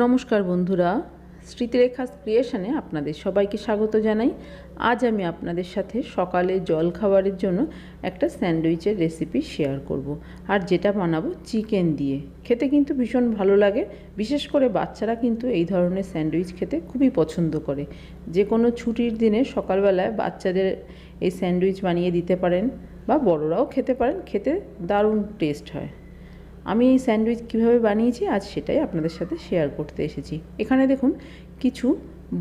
নমস্কার বন্ধুরা স্মৃতিরেখা ক্রিয়েশনে আপনাদের সবাইকে স্বাগত জানাই। আজ আমি আপনাদের সাথে সকালে জল খাবারের জন্য একটা স্যান্ডউইচের রেসিপি শেয়ার করব। আর যেটা বানাবো চিকেন দিয়ে। খেতে কিন্তু ভীষণ ভালো লাগে, বিশেষ করে বাচ্চারা কিন্তু এই ধরনের স্যান্ডউইচ খেতে খুবই পছন্দ করে। যে কোনো ছুটির দিনে সকালবেলায় বাচ্চাদের এই স্যান্ডউইচ বানিয়ে দিতে পারেন বা বড়রাও খেতে পারেন, খেতে দারুণ টেস্ট হয়। আমি এই স্যান্ডউইচ কীভাবে বানিয়েছি, আজ সেটাই আপনাদের সাথে শেয়ার করতে এসেছি। এখানে দেখুন, কিছু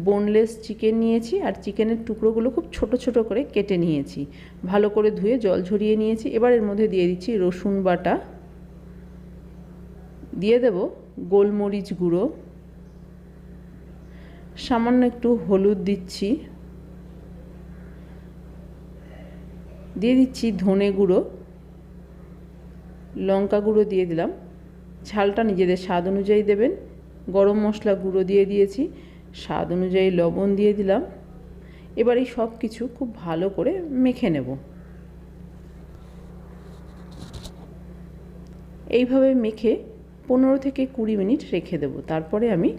বোনলেস চিকেন নিয়েছি আর চিকেনের টুকরোগুলো খুব ছোট ছোট করে কেটে নিয়েছি। ভালো করে ধুয়ে জল ঝরিয়ে নিয়েছি। এবার এর মধ্যে দিয়ে দিচ্ছি রসুন বাটা। দিয়ে দেব গোলমরিচ গুঁড়ো। সামান্য একটু হলুদ দিচ্ছি। দিয়ে দিচ্ছি ধনে গুঁড়ো। লঙ্কা গুঁড়ো দিয়ে দিলাম। ঝালটা নিজেদের স্বাদ অনুযায়ী দেবেন। গরম মশলা গুঁড়ো দিয়ে দিয়েছি। স্বাদ অনুযায়ী লবণ দিয়ে দিলাম। এবার এই সব কিছু খুব ভালো করে মেখে নেব। এইভাবে মেখে পনেরো থেকে কুড়ি মিনিট রেখে দেবো। তারপরে আমি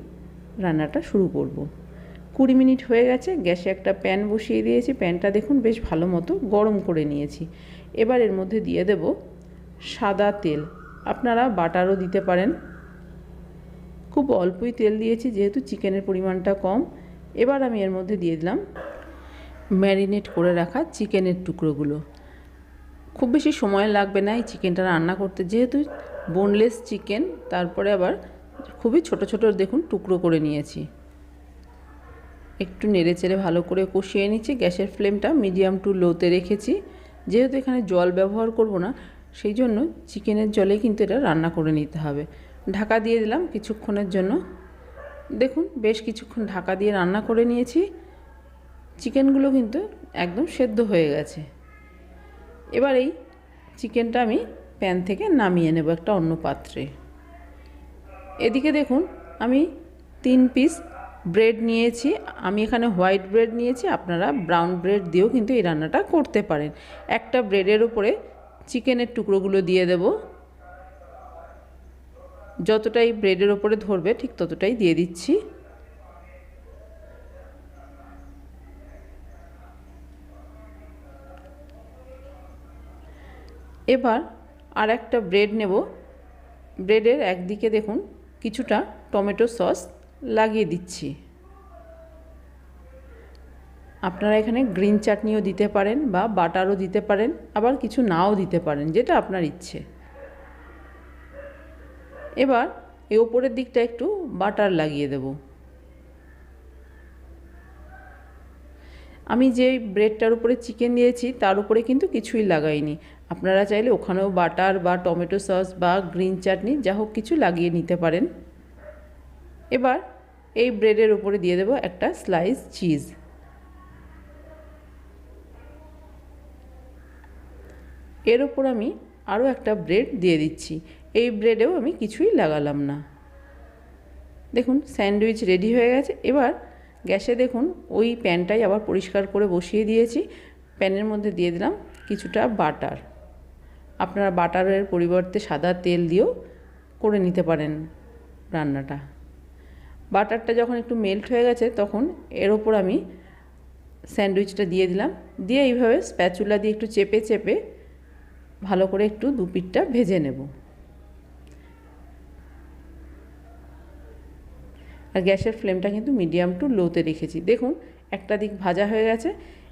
রান্নাটা শুরু করব। কুড়ি মিনিট হয়ে গেছে, গ্যাসে একটা প্যান বসিয়ে দিয়েছি। প্যানটা দেখুন বেশ ভালো মতো গরম করে নিয়েছি। এবার এর মধ্যে দিয়ে দেবো সাদা তেল। আপনারা বাটারও দিতে পারেন। খুব অল্পই তেল দিয়েছি, যেহেতু চিকেনের পরিমাণটা কম। এবার আমি এর মধ্যে দিয়ে দিলাম ম্যারিনেট করে রাখা চিকেনের টুকরোগুলো। খুব বেশি সময় লাগবে না এই চিকেনটা রান্না করতে, যেহেতু বোনলেস চিকেন, তারপরে আবার খুবই ছোট ছোট দেখুন টুকরো করে নিয়েছি। একটু নেড়ে চেড়ে ভালো করে কষিয়ে নিচ্ছি, গ্যাসের ফ্লেমটা মিডিয়াম টু লোতে রেখেছি। যেহেতু এখানে জল ব্যবহার করব না সেই জন্য চিকেনের জলে কিন্তু এটা রান্না করে নিতে হবে। ঢাকা দিয়ে দিলাম কিছুক্ষণের জন্য। দেখুন, বেশ কিছুক্ষণ ঢাকা দিয়ে রান্না করে নিয়েছি। চিকেনগুলো কিন্তু একদম সেদ্ধ হয়ে গেছে। এবার এই চিকেনটা আমি প্যান থেকে নামিয়ে নেব একটা অন্য পাত্রে। এদিকে দেখুন, আমি তিন পিস ব্রেড নিয়েছি। আমি এখানে হোয়াইট ব্রেড নিয়েছি। আপনারা ব্রাউন ব্রেড দিয়েও কিন্তু এই রান্নাটা করতে পারেন। একটা ব্রেডের উপরে চিকেনের টুকরোগুলো দিয়ে দেব। যতটাই ব্রেডের ওপরে ধরবে, ঠিক ততটাই দিয়ে দিচ্ছি। এবার আর একটা ব্রেড নেব। ব্রেডের একদিকে দেখুন, কিছুটা টমেটো সস লাগিয়ে দিচ্ছি। আপনারা এখানে গ্রিন চাটনিও দিতে পারেন বা বাটারও দিতে পারেন, আবার কিছু নাও দিতে পারেন, যেটা আপনার ইচ্ছে। এবার এই ওপরের দিকটা একটু বাটার লাগিয়ে দেব। আমি যে ব্রেডটার উপরে চিকেন দিয়েছি, তার উপরে কিন্তু কিছুই লাগাইনি। আপনারা চাইলে ওখানেও বাটার বা টমেটো সস বা গ্রিন চাটনি, যা হোক কিছু লাগিয়ে নিতে পারেন। এবার এই ব্রেডের উপরে দিয়ে দেব একটা স্লাইস চিজ। এর ওপর আমি আরও একটা ব্রেড দিয়ে দিচ্ছি। এই ব্রেডেও আমি কিছুই লাগালাম না। দেখুন, স্যান্ডউইচ রেডি হয়ে গেছে। এবার গ্যাসে দেখুন, ওই প্যানটাই আবার পরিষ্কার করে বসিয়ে দিয়েছি। প্যানের মধ্যে দিয়ে দিলাম কিছুটা বাটার। আপনারা বাটারের পরিবর্তে সাদা তেল দিয়েও করে নিতে পারেন রান্নাটা। বাটারটা যখন একটু মেল্ট হয়ে গেছে, তখন এর ওপর আমি স্যান্ডউইচটা দিয়ে দিলাম। দিয়ে এইভাবে স্প্যাচুলা দিয়ে একটু চেপে চেপে ভালো করে একটু দু পিঠটা ভেজে নেব। আর গ্যাসের ফ্লেমটা কিন্তু মিডিয়াম টু লোতে রেখেছি। দেখুন, একটা দিক ভাজা হয়ে গেছে,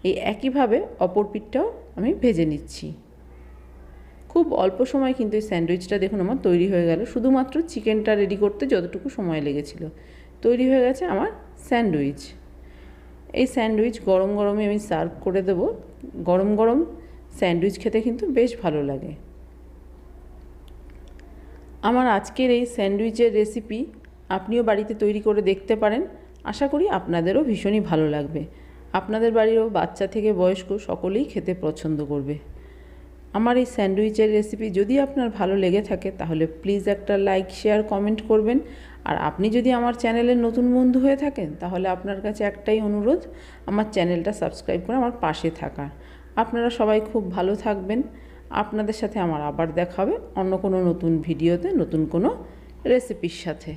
এই একইভাবে অপর পিঠটাও আমি ভেজে নিচ্ছি। খুব অল্প সময় কিন্তু এই স্যান্ডউইচটা দেখুন আমার তৈরি হয়ে গেল। শুধুমাত্র চিকেনটা রেডি করতে যতটুকু সময় লেগেছিল। তৈরি হয়ে গেছে আমার স্যান্ডউইচ। এই স্যান্ডউইচ গরম গরমে আমি সার্ভ করে দেব। গরম গরম স্যান্ডউইচ খেতে কিন্তু বেশ ভালো লাগে। আমার আজকের এই স্যান্ডউইচের রেসিপি আপনিও বাড়িতে তৈরি করে দেখতে পারেন। আশা করি আপনাদেরও ভীষণই ভালো লাগবে। আপনাদের বাড়িরও বাচ্চা থেকে বয়স্ক সকলেই খেতে পছন্দ করবে। আমার এই স্যান্ডউইচের রেসিপি যদি আপনার ভালো লেগে থাকে তাহলে প্লিজ একটা লাইক, শেয়ার, কমেন্ট করবেন। আর আপনি যদি আমার চ্যানেলের নতুন বন্ধু হয়ে থাকেন তাহলে আপনার কাছে একটাই অনুরোধ, আমার চ্যানেলটা সাবস্ক্রাইব করে আমার পাশে থাকার আপনারা সবাই খুব ভালো থাকবেন। আপনাদের সাথে আমার আবার দেখাবে অন্য কোনো নতুন ভিডিওতে, নতুন কোনো রেসিপির সাথে।